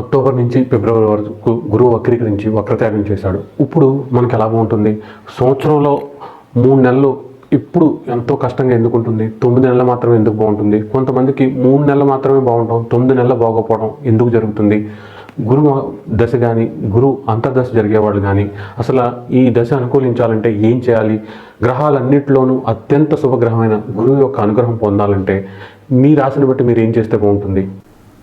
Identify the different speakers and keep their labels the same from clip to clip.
Speaker 1: October నుంచి ఫిబ్రవరి వరకు గురువు వక్రీకరించి వక్రత్యాగం చేశాడు. ఇప్పుడు మనకి ఎలా బాగుంటుంది? సంవత్సరంలో మూడు నెలలు ఇప్పుడు ఎంతో కష్టంగా ఎందుకు ఉంటుంది తొమ్మిది నెలలు మాత్రమే ఎందుకు బాగుంటుంది? కొంతమందికి మూడు నెలలు మాత్రమే బాగుంటాం తొమ్మిది నెలలు బాగోపోవడం ఎందుకు జరుగుతుంది? గురువు దశ కానీ గురువు అంతర్దశ జరిగేవాళ్ళు కానీ అసలు ఈ దశ అనుకూలించాలంటే ఏం చేయాలి? గ్రహాలన్నింటిలోనూ అత్యంత శుభగ్రహమైన గురువు యొక్క అనుగ్రహం పొందాలంటే మీ రాశిని బట్టి మీరు ఏం చేస్తే బాగుంటుంది?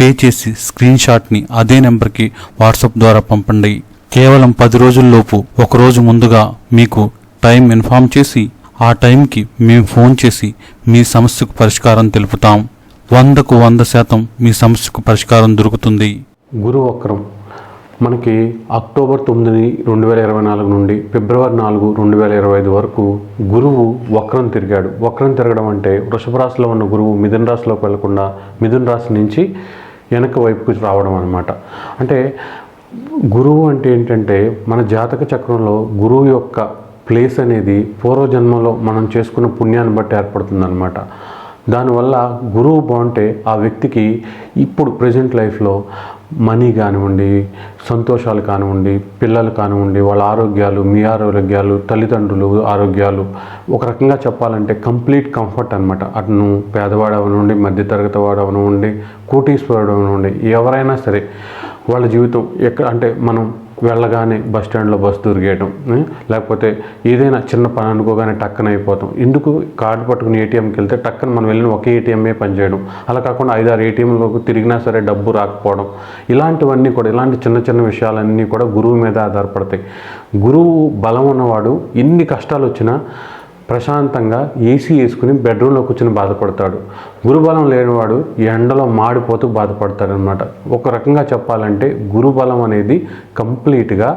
Speaker 2: పే చేసి స్క్రీన్ షాట్ని అదే నెంబర్కి వాట్సాప్ ద్వారా పంపండి. కేవలం పది రోజుల్లోపు ఒకరోజు ముందుగా మీకు టైం ఇన్ఫామ్ చేసి ఆ టైంకి మేము ఫోన్ చేసి మీ సమస్యకు పరిష్కారం తెలుపుతాం. వందకు వంద శాతం మీ సమస్యకు పరిష్కారం దొరుకుతుంది.
Speaker 1: గురు వక్రం. మనకి అక్టోబర్ తొమ్మిది రెండు వేల ఇరవై నాలుగు నుండి ఫిబ్రవరి నాలుగు రెండు వేల ఇరవై ఐదు వరకు గురువు వక్రం తిరిగాడు. వక్రం తిరగడం అంటే వృషభ రాశిలో ఉన్న గురువు మిథున రాశిలోకి వెళ్ళకుండా మిథున రాశి నుంచి వెనక వైపుకి రావడం అనమాట అంటే గురువు అంటే ఏంటంటే మన జాతక చక్రంలో గురువు యొక్క ప్లేస్ అనేది పూర్వజన్మలో మనం చేసుకున్న పుణ్యాన్ని బట్టి ఏర్పడుతుందన్నమాట. దానివల్ల గురువు బాగుంటే ఆ వ్యక్తికి ఇప్పుడు ప్రజెంట్ లైఫ్లో మనీ కానివ్వండి సంతోషాలు కానివ్వండి పిల్లలు కానివ్వండి వాళ్ళ ఆరోగ్యాలు మీ ఆరోగ్యాలు తల్లిదండ్రులు ఆరోగ్యాలు. ఒక రకంగా చెప్పాలంటే కంప్లీట్ కంఫర్ట్ అనమాట అటును పేదవాడు అవనివ్వండి మధ్యతరగతి వాడు అవనివ్వండి కోటీశ్వరుడు అవనివ్వండి ఎవరైనా సరే వాళ్ళ జీవితం ఎక్కడ అంటే మనం వెళ్ళగానే బస్ స్టాండ్లో బస్సు దొరికేయటం లేకపోతే ఏదైనా చిన్న పని అనుకోగానే టక్కన అయిపోతాం. ఎందుకు? కార్డు పట్టుకుని ఏటీఎంకి వెళ్తే టక్కన మనం వెళ్ళిన ఒకే ఏటీఎంఏ పనిచేయడం అలా కాకుండా ఐదారు ఏటీఎంలకు తిరిగినా సరే డబ్బు రాకపోవడం. ఇలాంటివన్నీ కూడా ఇలాంటి చిన్న చిన్న విషయాలన్నీ కూడా గురువు మీద ఆధారపడతాయి. గురువు బలం ఉన్నవాడు ఎన్ని కష్టాలు వచ్చినా ప్రశాంతంగా ఏసీ వేసుకుని బెడ్రూమ్లో కూర్చొని బాధపడతాడు. గురుబలం లేనివాడు ఎండలో మాడిపోతూ బాధపడతాడు అనమాట ఒక రకంగా చెప్పాలంటే గురుబలం అనేది కంప్లీట్గా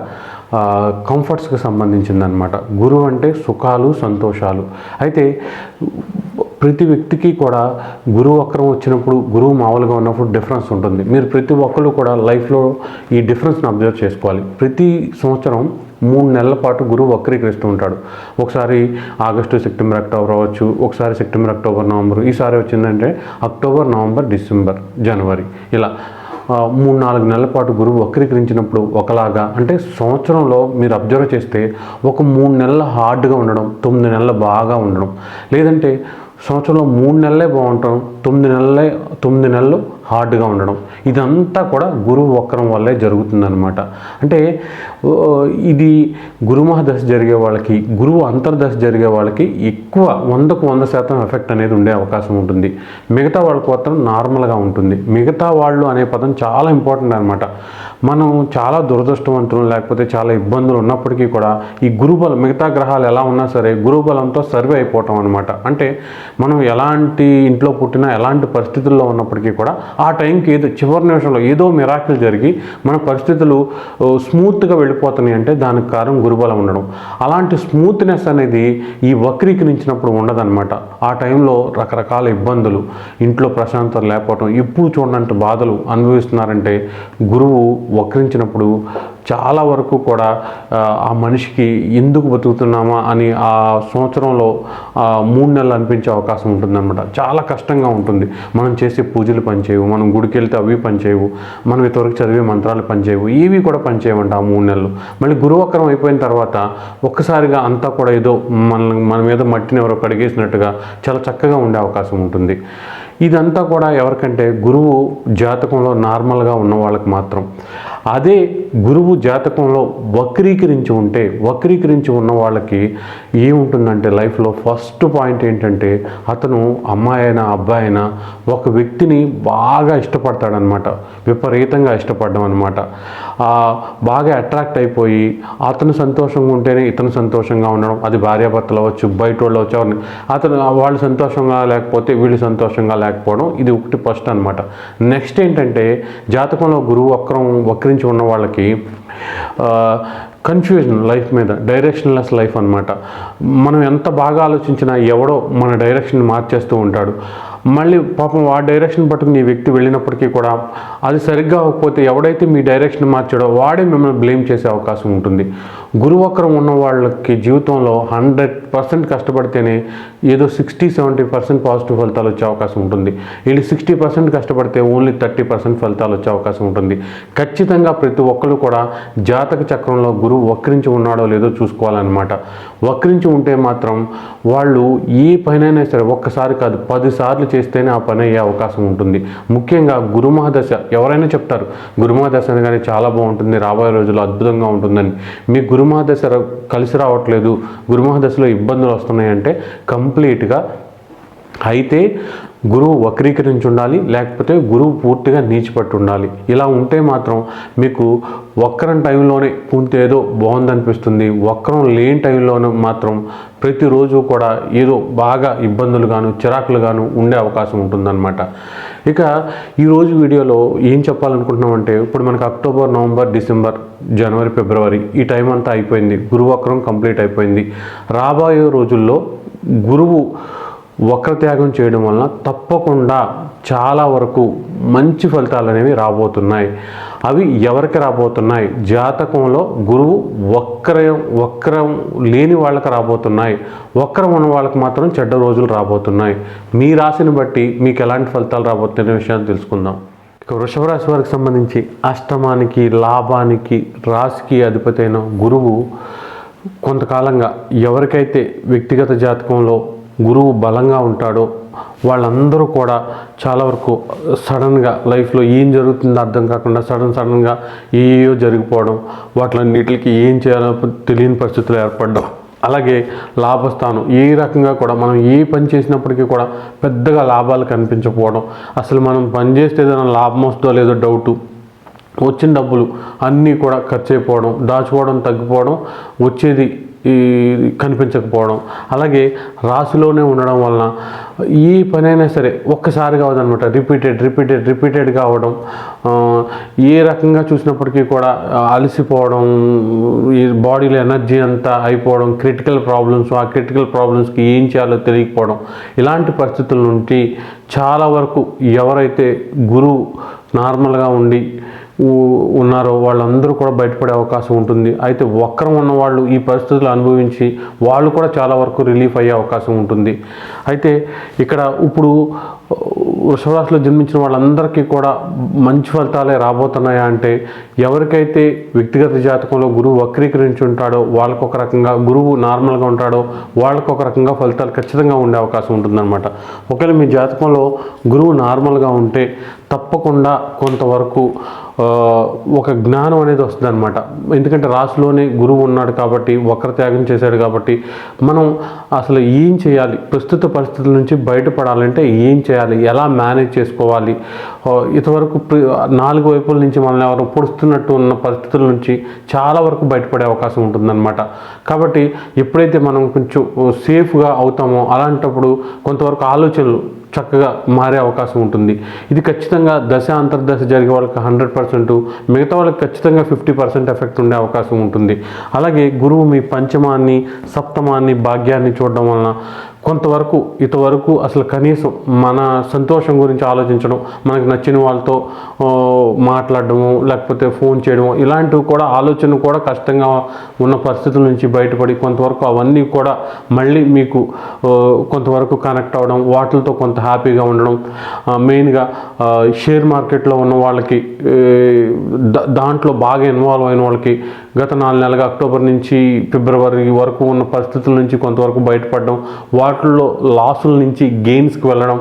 Speaker 1: కంఫర్ట్స్కి సంబంధించిందనమాట గురువు అంటే సుఖాలు సంతోషాలు. అయితే ప్రతి వ్యక్తికి కూడా గురువు వక్రం వచ్చినప్పుడు గురువు మామూలుగా ఉన్నప్పుడు డిఫరెన్స్ ఉంటుంది. మీరు ప్రతి ఒక్కరు కూడా లైఫ్లో ఈ డిఫరెన్స్ని అబ్జర్వ్ చేసుకోవాలి. ప్రతి సంవత్సరం మూడు నెలల పాటు గురువు వక్రీకరిస్తూ ఉంటాడు. ఒకసారి ఆగస్టు సెప్టెంబర్ అక్టోబర్ అవ్వచ్చు ఒకసారి సెప్టెంబర్ అక్టోబర్ నవంబర్. ఈసారి వచ్చిందంటే అక్టోబర్ నవంబర్ డిసెంబర్ జనవరి. ఇలా మూడు నాలుగు నెలల పాటు గురువు వక్రీకరించినప్పుడు ఒకలాగా అంటే సంవత్సరంలో మీరు అబ్జర్వ్ చేస్తే ఒక మూడు నెలల హార్డ్గా ఉండడం తొమ్మిది నెలలు బాగా ఉండడం. లేదంటే సంవత్సరంలో మూడు నెలలే బాగుంటాం. తొమ్మిది నెలలే తొమ్మిది నెలలు హార్డ్గా ఉండడం. ఇదంతా కూడా గురువు వక్రం వల్లే జరుగుతుందన్నమాట. అంటే ఇది గురుమహదశ జరిగే వాళ్ళకి గురువు అంతర్దశ జరిగే వాళ్ళకి ఎక్కువ వందకు వంద శాతం ఎఫెక్ట్ అనేది ఉండే అవకాశం ఉంటుంది. మిగతా వాళ్ళకి మాత్రం నార్మల్గా ఉంటుంది. మిగతా వాళ్ళు అనే పదం చాలా ఇంపార్టెంట్ అనమాట మనం చాలా దురదృష్టవంతులు లేకపోతే చాలా ఇబ్బందులు ఉన్నప్పటికీ కూడా ఈ గురుబలం మిగతా గ్రహాలు ఎలా ఉన్నా సరే గురుబలంతో సర్వే అయిపోవటం అనమాట అంటే మనం ఎలాంటి ఇంట్లో పుట్టినా ఎలాంటి పరిస్థితుల్లో ఉన్నప్పటికీ కూడా ఆ టైంకి ఏదో చివరి నిమిషంలో ఏదో మిరాకిల్ జరిగి మన పరిస్థితులు స్మూత్గా వెళ్ళిపోతున్నాయి అంటే దానికి కారణం గురుబలం ఉండడం. అలాంటి స్మూత్నెస్ అనేది ఈ వక్రీకరించినప్పుడు ఉండదన్నమాట. ఆ టైంలో రకరకాల ఇబ్బందులు ఇంట్లో ప్రశాంతత లేకపోవడం ఎప్పుడు చూడనంత బాధలు అనుభవిస్తున్నారంటే గురువు వక్రించినప్పుడు చాలా వరకు కూడా ఆ, మనిషికి ఎందుకు బతుకుతున్నామా అని ఆ సంవత్సరంలో ఆ, మూడు నెలలు అనిపించే అవకాశం ఉంటుందన్నమాట. చాలా కష్టంగా ఉంటుంది. మనం చేసే పూజలు పనిచేయవు మనం గుడికి వెళ్తే అవి పనిచేయవు మనం ఇంతవరకు చదివే మంత్రాలు పనిచేయవు ఏవి కూడా పనిచేయమంట ఆ మూడు నెలలు. మళ్ళీ గురువక్రం అయిపోయిన తర్వాత ఒక్కసారిగా అంతా కూడా ఏదో మన మన మీద మట్టిని ఎవరో కడిగేసినట్టుగా చాలా చక్కగా ఉండే అవకాశం ఉంటుంది. ఇదంతా కూడా ఎవరికంటే గురువు జాతకంలో నార్మల్గా ఉన్న వాళ్ళకి మాత్రం. అదే గురువు జాతకంలో వక్రీకరించి ఉంటే వక్రీకరించి ఉన్న వాళ్ళకి ఏముంటుందంటే లైఫ్లో ఫస్ట్ పాయింట్ ఏంటంటే అతను అమ్మాయి అయినా అబ్బాయి అయినా ఒక వ్యక్తిని బాగా ఇష్టపడతాడనమాట విపరీతంగా ఇష్టపడడం అనమాట బాగా అట్రాక్ట్ అయిపోయి అతను సంతోషంగా ఉంటేనే ఇతను సంతోషంగా ఉండడం. అది భార్యాభర్తలు అవ్వచ్చు బయట వాళ్ళు అవ్వచ్చు ఎవరిని. అతను వాళ్ళు సంతోషంగా లేకపోతే వీళ్ళు సంతోషంగా లేకపోవడం ఇది ఒకటి ఫస్ట్ అనమాట నెక్స్ట్ ఏంటంటే జాతకంలో గురువు వక్రం వక్రించి ఉన్న వాళ్ళకి కన్ఫ్యూజన్ లైఫ్ మీద డైరెక్షన్లెస్ లైఫ్ అనమాట మనం ఎంత బాగా ఆలోచించినా ఎవడో మన డైరెక్షన్ మార్చేస్తూ ఉంటాడు. మళ్ళీ పాపం ఆ డైరెక్షన్ పట్టుకుని ఈ వ్యక్తి వెళ్ళినప్పటికీ కూడా అది సరిగ్గా అవ్వకపోతే ఎవడైతే మీ డైరెక్షన్ మార్చాడో వాడే మిమ్మల్ని బ్లేమ్ చేసే అవకాశం ఉంటుంది. గురువక్రం ఉన్న వాళ్ళకి జీవితంలో హండ్రెడ్ పర్సెంట్ కష్టపడితేనే ఏదో సిక్స్టీ సెవెంటీ పర్సెంట్ పాజిటివ్ ఫలితాలు వచ్చే అవకాశం ఉంటుంది. వీళ్ళు సిక్స్టీ పర్సెంట్ కష్టపడితే ఓన్లీ థర్టీ పర్సెంట్ ఫలితాలు వచ్చే అవకాశం ఉంటుంది. ఖచ్చితంగా ప్రతి ఒక్కరు కూడా జాతక చక్రంలో గురువు వక్రించి ఉన్నాడో లేదో చూసుకోవాలన్నమాట. వక్రించి ఉంటే మాత్రం వాళ్ళు ఏ పనైనా సరే ఒక్కసారి కాదు పదిసార్లు చేస్తేనే ఆ పని అయ్యే అవకాశం ఉంటుంది. ముఖ్యంగా గురుమహాదశ ఎవరైనా చెప్తారు గురుమహాదశ అనగానే చాలా బాగుంటుంది రాబోయే రోజుల్లో అద్భుతంగా ఉంటుందని. మీ గురుమహాదశ కలిసి రావట్లేదు. గురుమహాదశలో ఇబ్బందులు వస్తున్నాయంటే కంప్లీట్గా అయితే గురువు వక్రీకరించి ఉండాలి లేకపోతే గురువు పూర్తిగా నీచిపట్టు ఉండాలి ఇలా ఉంటే మాత్రం మీకు వక్రం టైంలోనే కొంత ఏదో బాగుందనిపిస్తుంది. వక్రం లేని టైంలోనే మాత్రం ప్రతిరోజు కూడా ఏదో బాగా ఇబ్బందులు గాను చిరాకులు గాను ఉండే అవకాశం ఉంటుందన్నమాట. ఇక ఈరోజు వీడియోలో ఏం చెప్పాలనుకుంటున్నామంటే ఇప్పుడు మనకు అక్టోబర్ నవంబర్ డిసెంబర్ జనవరి ఫిబ్రవరి ఈ టైం అంతా అయిపోయింది. గురువక్రం కంప్లీట్ అయిపోయింది. రాబోయే రోజుల్లో గురువు వక్రత్యాగం చేయడం వలన తప్పకుండా చాలా వరకు మంచి ఫలితాలు అనేవి రాబోతున్నాయి. అవి ఎవరికి రాబోతున్నాయి? జాతకంలో గురువు వక్రయం వక్రం లేని వాళ్ళకి రాబోతున్నాయి. వక్రం ఉన్న వాళ్ళకి మాత్రం చెడ్డ రోజులు రాబోతున్నాయి. మీ రాశిని బట్టి మీకు ఎలాంటి ఫలితాలు రాబోతున్న విషయాన్ని తెలుసుకుందాం. ఇక వృషభ రాశి వారికి సంబంధించి అష్టమానికి లాభానికి రాశికి అధిపతి అయిన గురువు కొంతకాలంగా ఎవరికైతే వ్యక్తిగత జాతకంలో గురువు బలంగా ఉంటాడో వాళ్ళందరూ కూడా చాలా వరకు సడన్గా లైఫ్లో ఏం జరుగుతుందో అర్థం కాకుండా సడన్ సడన్గా ఏయో జరిగిపోవడం వాటిలన్నిటికి ఏం చేయాలో తెలియని పరిస్థితులు ఏర్పడడం. అలాగే లాభస్థానం. ఏ రకంగా కూడా మనం ఏ పని చేసినప్పటికీ కూడా పెద్దగా లాభాలు కనిపించకపోవడం. అసలు మనం పని చేస్తే ఏదైనా లాభం వస్తుందో లేదో డౌటు. వచ్చిన డబ్బులు అన్నీ కూడా ఖర్చు అయిపోవడం దాచుకోవడం తగ్గిపోవడం వచ్చేది ఈ కనిపించకపోవడం. అలాగే రాశిలోనే ఉండడం వలన ఈ పనైనా సరే ఒక్కసారి కావదనమాట రిపీటెడ్ రిపీటెడ్ రిపీటెడ్ కావడం ఏ రకంగా చూసినప్పటికీ కూడా అలసిపోవడం ఈ బాడీలో ఎనర్జీ అంతా అయిపోవడం క్రిటికల్ ప్రాబ్లమ్స్ ఆ క్రిటికల్ ప్రాబ్లమ్స్కి ఏం చేయాలో తెలియకపోవడం ఇలాంటి పరిస్థితుల నుండి చాలా వరకు ఎవరైతే గురువు నార్మల్గా ఉండి ఉన్నారో వాళ్ళందరూ కూడా బయటపడే అవకాశం ఉంటుంది. అయితే వక్రం ఉన్నవాళ్ళు ఈ పరిస్థితులు అనుభవించి వాళ్ళు కూడా చాలా వరకు రిలీఫ్ అయ్యే అవకాశం ఉంటుంది. అయితే ఇక్కడ ఇప్పుడు వృషభరాశిలో జన్మించిన వాళ్ళందరికీ కూడా మంచి ఫలితాలే రాబోతున్నాయా అంటే ఎవరికైతే వ్యక్తిగత జాతకంలో గురువు వక్రీకరించి ఉంటాడో వాళ్ళకు ఒక రకంగా గురువు నార్మల్గా ఉంటాడో వాళ్ళకు ఒక రకంగా ఫలితాలు ఖచ్చితంగా ఉండే అవకాశం ఉంటుందన్నమాట. ఒకవేళ మీ జాతకంలో గురువు నార్మల్గా ఉంటే తప్పకుండా కొంతవరకు ఒక జ్ఞానం అనేది వస్తుంది అనమాట ఎందుకంటే రాశిలోనే గురువు ఉన్నాడు కాబట్టి వక్రత్యాగం చేశాడు కాబట్టి మనం అసలు ఏం చేయాలి? ప్రస్తుత పరిస్థితుల నుంచి బయటపడాలంటే ఏం చేయాలి? ఎలా మేనేజ్ చేసుకోవాలి? ఇంతవరకు నాలుగు వైపుల నుంచి మనల్ని ఎవరు పొడుస్తున్నట్టు ఉన్న పరిస్థితుల నుంచి చాలా వరకు బయటపడే అవకాశం ఉంటుందన్నమాట. కాబట్టి ఎప్పుడైతే మనం కొంచెం సేఫ్గా అవుతామో అలాంటప్పుడు కొంతవరకు ఆలోచనలు చక్కగా మారే అవకాశం ఉంటుంది. ఇది ఖచ్చితంగా దశ అంతర్దశ జరిగే వాళ్ళకి హండ్రెడ్ పర్సెంట్ మిగతా వాళ్ళకి ఖచ్చితంగా ఫిఫ్టీ పర్సెంట్ ఎఫెక్ట్ ఉండే అవకాశం ఉంటుంది. అలాగే గురువు మీ పంచమాన్ని సప్తమాన్ని భాగ్యాన్ని చూడడం వలన కొంతవరకు ఇంతవరకు అసలు కనీసం మన సంతోషం గురించి ఆలోచించడం మనకు నచ్చిన వాళ్ళతో మాట్లాడడము లేకపోతే ఫోన్ చేయడము ఇలాంటివి కూడా ఆలోచన కూడా కష్టంగా ఉన్న పరిస్థితుల నుంచి బయటపడి కొంతవరకు అవన్నీ కూడా మళ్ళీ మీకు కొంతవరకు కనెక్ట్ అవ్వడం వాటితో కొంత హ్యాపీగా ఉండడం మెయిన్గా షేర్ మార్కెట్లో ఉన్న వాళ్ళకి దా- దాంట్లో బాగా ఇన్వాల్వ్ అయిన వాళ్ళకి గత నాలుగు నెలలుగా అక్టోబర్ నుంచి ఫిబ్రవరి వరకు ఉన్న పరిస్థితుల నుంచి కొంతవరకు బయటపడడం వాటిల్లో లాసుల నుంచి గెయిన్స్కి వెళ్ళడం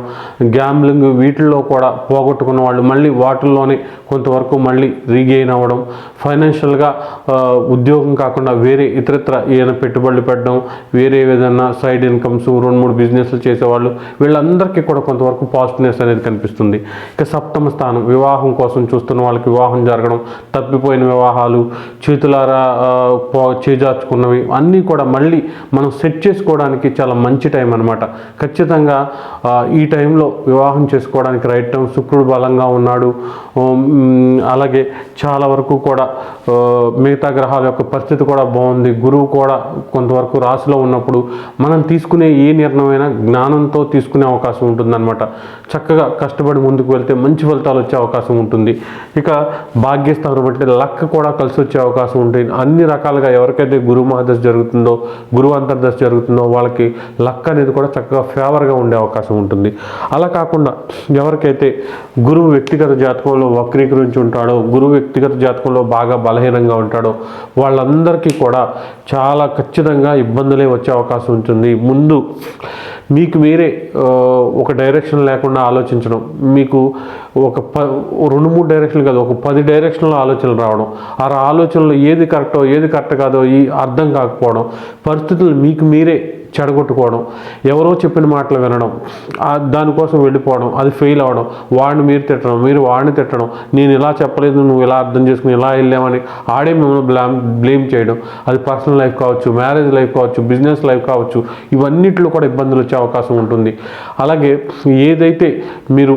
Speaker 1: గ్యాంబ్లింగ్ వీటిల్లో కూడా పోగొట్టుకున్న వాళ్ళు మళ్ళీ వాటిల్లోనే కొంతవరకు మళ్ళీ రీగెయిన్ అవ్వడం ఫైనాన్షియల్గా ఉద్యోగం కాకుండా వేరే ఇతరత్ర ఏదైనా పెట్టుబడులు పెట్టడం వేరే ఏదైనా సైడ్ ఇన్కమ్స్ రెండు మూడు బిజినెస్లు చేసేవాళ్ళు వీళ్ళందరికీ కూడా కొంతవరకు పాజిటివ్నెస్ అనేది కనిపిస్తుంది. ఇక సప్తమ స్థానం వివాహం కోసం చూస్తున్న వాళ్ళకి వివాహం జరగడం తప్పిపోయిన వివాహాలు చేతులారా చేజార్చుకున్నవి అన్నీ కూడా మళ్ళీ మనం సెట్ చేసుకోవడానికి చాలా మంచి టైం అనమాట ఖచ్చితంగా ఈ టైంలో వివాహం చేసుకోవడానికి రైట్ టైం శుక్రుడు బలంగా ఉన్నాడు. అలాగే చాలా వరకు కూడా మిగతా గ్రహాల యొక్క పరిస్థితి కూడా బాగుంది. గురువు కూడా కొంతవరకు రాశిలో ఉన్నప్పుడు మనం తీసుకునే ఏ నిర్ణయమైనా జ్ఞానంతో తీసుకునే అవకాశం ఉంటుందన్నమాట. చక్కగా కష్టపడి ముందుకు వెళ్తే మంచి ఫలితాలు వచ్చే అవకాశం ఉంటుంది. ఇక భాగ్యస్థానం బట్టి లక్ కూడా కలిసి వచ్చే అవకాశం ఉంటుంది. అన్ని రకాలుగా ఎవరికైతే గురు మహాదశ జరుగుతుందో గురువు అంతర్దశ జరుగుతుందో వాళ్ళకి లక్క అనేది కూడా చక్కగా ఫేవర్గా ఉండే అవకాశం ఉంటుంది. అలా కాకుండా ఎవరికైతే గురువు వ్యక్తిగత జాతకంలో వక్రీకరించి ఉంటాడో గురువు వ్యక్తిగత జాతకంలో బాగా బలహీనంగా ఉంటాడో వాళ్ళందరికీ కూడా చాలా ఖచ్చితంగా ఇబ్బందులే వచ్చే అవకాశం ఉంటుంది. ముందు మీకు మీరే ఒక డైరెక్షన్ లేకుండా ఆలోచించడం. మీకు ఒక ప రెండు మూడు డైరెక్షన్లు కాదు ఒక పది డైరెక్షన్లో ఆలోచనలు రావడం. ఆ ఆలోచనలో ఏది కరెక్టో ఏది కరెక్ట్ కాదో ఈ అర్థం కాకపోవడం. పరిస్థితులు మీకు మీరే చెడగొట్టుకోవడం ఎవరో చెప్పిన మాటలు వినడం దానికోసం వెళ్ళిపోవడం అది ఫెయిల్ అవ్వడం వాడిని మీరు తిట్టడం మీరు వాడిని తిట్టడం నేను ఇలా చెప్పలేదు నువ్వు ఇలా అర్థం చేసుకుని ఇలా వెళ్ళామని ఆడే మిమ్మల్ని బ్లామ్ బ్లేమ్ చేయడం. అది పర్సనల్ లైఫ్ కావచ్చు మ్యారేజ్ లైఫ్ కావచ్చు బిజినెస్ లైఫ్ కావచ్చు ఇవన్నిట్లో కూడా ఇబ్బందులు వచ్చే అవకాశం ఉంటుంది. అలాగే ఏదైతే మీరు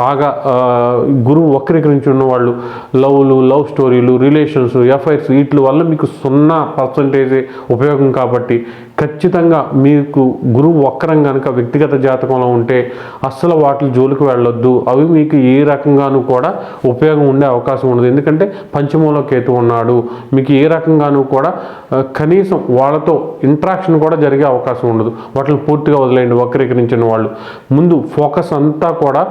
Speaker 1: బాగా గురువు వక్రీకరించి ఉన్న వాళ్ళు లవ్లు లవ్ స్టోరీలు రిలేషన్స్ ఎఫ్ఐఆర్స్ వీటి వల్ల మీకు సున్నా పర్సంటేజే ఉపయోగం కాబట్టి ఖచ్చితంగా మీకు గురువు వక్రం కనుక వ్యక్తిగత జాతకంలో ఉంటే అస్సలు వాటి జోలికి వెళ్ళొద్దు. అవి మీకు ఏ రకంగానూ కూడా ఉపయోగం ఉండే అవకాశం ఉండదు. ఎందుకంటే పంచమంలో కేతు ఉన్నాడు. మీకు ఏ రకంగానూ కూడా కనీసం వాళ్ళతో ఇంట్రాక్షన్ కూడా జరిగే అవకాశం ఉండదు. వాటిని పూర్తిగా వదిలేయండి. వక్రీకరించిన వాళ్ళు. ముందు ఫోకస్ అంతా కూడా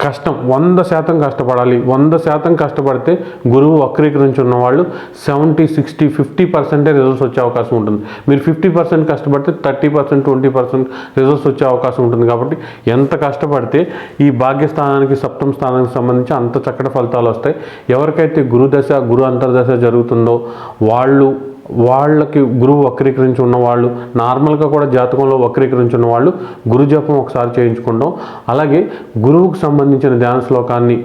Speaker 1: కష్టం. వంద శాతం కష్టపడాలి. వంద శాతం కష్టపడితే గురువు వక్రీకరించి ఉన్నవాళ్ళు సెవెంటీ సిక్స్టీ ఫిఫ్టీ పర్సెంటే రిజల్ట్స్ వచ్చే అవకాశం ఉంటుంది. మీరు ఫిఫ్టీ పర్సెంట్ కష్టపడితే thirty percent twenty percent results వచ్చే అవకాశం ఉంటుంది కాబట్టి ఎంత కష్టపడితే ఈ భాగ్యస్థానానికి సప్తమ స్థానానికి సంబంధించి అంత చక్కటి ఫలితాలు వస్తాయి. ఎవరికైతే గురు దశ గురు అంతర్దశ జరుగుతుందో వాళ్ళు వాళ్ళకి గురువు వక్రీకరించి ఉన్నవాళ్ళు నార్మల్గా కూడా జాతకంలో వక్రీకరించి ఉన్నవాళ్ళు గురు జపం ఒకసారి చేయించుకుంటాం. అలాగే గురువుకు సంబంధించిన ధ్యాన శ్లోకాన్ని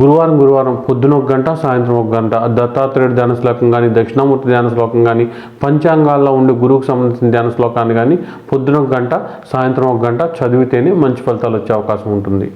Speaker 1: గురువారం గురువారం పొద్దున ఒక గంట సాయంత్రం ఒక గంట దత్తాత్రేయుడు ధ్యాన శ్లోకం కానీ దక్షిణామూర్తి ధ్యాన శ్లోకం కానీ పంచాంగాల్లో ఉండే గురువుకు సంబంధించిన ధ్యాన శ్లోకాన్ని కానీ పొద్దున ఒక గంట సాయంత్రం ఒక గంట చదివితేనే మంచి ఫలితాలు వచ్చే అవకాశం ఉంటుంది.